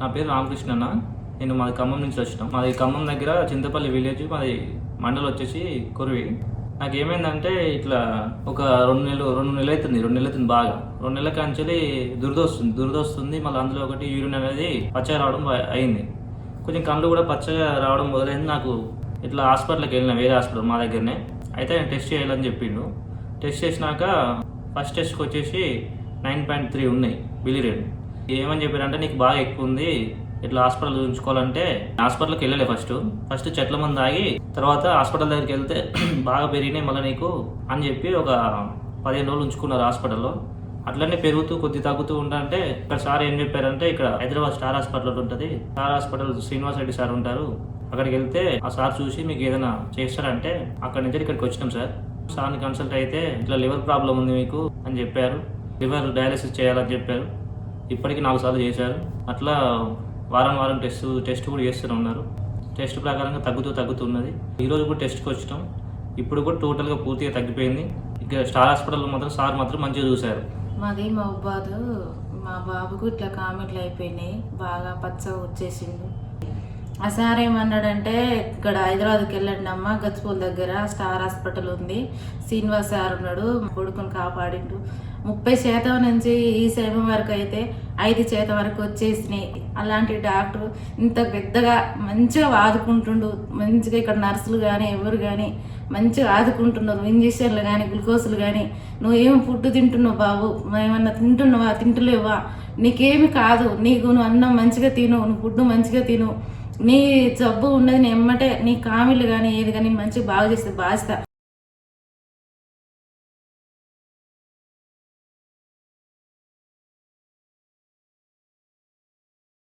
నా పేరు రామకృష్ణ అన్న. నేను మాది ఖమ్మం నుంచి వచ్చినాం. మాది ఖమ్మం దగ్గర చింతపల్లి విలేజ్ మాది మండలం వచ్చేసి కొరివి. నాకు ఏమైందంటే ఇట్లా ఒక రెండు నెలలు రెండు నెలలు అవుతుంది రెండు నెలలు అవుతుంది బాగా. రెండు నెలల కంచెలి దురద వస్తుంది దురద వస్తుంది. మళ్ళీ అందులో ఒకటి యూరిన్ అనేది పచ్చగా రావడం అయింది. కొంచెం కళ్ళు కూడా పచ్చగా రావడం మొదలైంది. నాకు ఇట్లా హాస్పిటల్కి వెళ్ళిన వేరే హాస్పిటల్ మా దగ్గరనే. అయితే నేను టెస్ట్ చేయాలని చెప్పిండు. టెస్ట్ చేసినాక ఫస్ట్ టెస్ట్కి వచ్చేసి నైన్ పాయింట్ త్రీ ఉన్నాయి బిలిరేట్ ఏమని చెప్పారంటే నీకు బాగా ఎక్కువ ఉంది ఇట్లా హాస్పిటల్ ఉంచుకోవాలంటే హాస్పిటల్కి వెళ్ళలే ఫస్ట్. ఫస్ట్ చెట్ల మంది ఆగి తర్వాత హాస్పిటల్ దగ్గరికి వెళ్తే బాగా పెరిగినాయి మళ్ళీ నీకు అని చెప్పి ఒక పదిహేను రోజులు ఉంచుకున్నారు హాస్పిటల్లో. అట్లనే పెరుగుతూ కొద్ది తగ్గుతూ ఉంటే ఇక్కడ సార్ ఏం చెప్పారంటే ఇక్కడ హైదరాబాద్ స్టార్ హాస్పిటల్ ఉంటుంది. Star hospital Srinivas Reddy sir ఉంటారు. అక్కడికి వెళ్తే ఆ సార్ చూసి మీకు ఏదైనా చేస్తారంటే అక్కడి నుంచి ఇక్కడికి వచ్చినాం సార్. సార్ని కన్సల్ట్ అయితే ఇట్లా లివర్ ప్రాబ్లం ఉంది మీకు అని చెప్పారు. లివర్ డయాలసిస్ చేయాలని చెప్పారు. ఇప్పటికి నాలుగు సార్లు చేశారు. అట్లా వారం వారం టెస్ట్ టెస్ట్ కూడా చేస్తూనే ఉన్నారు. టెస్ట్ ప్రకారంగా తగ్గుతూ తగ్గుతున్నది ఈరోజు కూడా టెస్ట్కి వచ్చినాం ఇప్పుడు కూడా టోటల్గా పూర్తిగా తగ్గిపోయింది. ఇక స్టార్ హాస్పిటల్లో మాత్రం సార్ మాత్రం మంచిగా చూశారు. మాది బాబు మా బాబుకు ఇట్లా కామెంట్లు అయిపోయినాయి. బాగా పచ్చ వచ్చేసింది ఆ సార్ ఏమన్నాడంటే ఇక్కడ హైదరాబాద్కి వెళ్ళండి అమ్మ గచ్చిపూల్ దగ్గర స్టార్ హాస్పిటల్ ఉంది. శ్రీనివాస్ సార్ ఉన్నాడు కొడుకుని కాపాడిండు. ముప్పై శాతం నుంచి ఈ సమయం వరకు అయితే ఐదు శాతం వరకు వచ్చేసినాయి. అలాంటి డాక్టర్ ఇంత పెద్దగా మంచిగా ఆదుకుంటుండు మంచిగా ఇక్కడ నర్సులు కానీ ఎవరు కానీ మంచిగా ఆదుకుంటున్నారు ఇంజక్షన్లు కానీ గ్లూకోజులు కానీ నువ్వు ఏం ఫుడ్ తింటున్నావు బాబు? ఏమన్నా తింటున్నావా? తింటలేవా? నీకేమి కాదు. నీకు నువ్వు అన్నం మంచిగా తిను నువ్వు ఫుడ్ మంచిగా తిను. నీ జబ్బు ఉన్నది నేను ఎమ్మటే నీ కామిళ్ళు కానీ ఏది కానీ మంచిగా బాగా చేస్తే బాధ్యత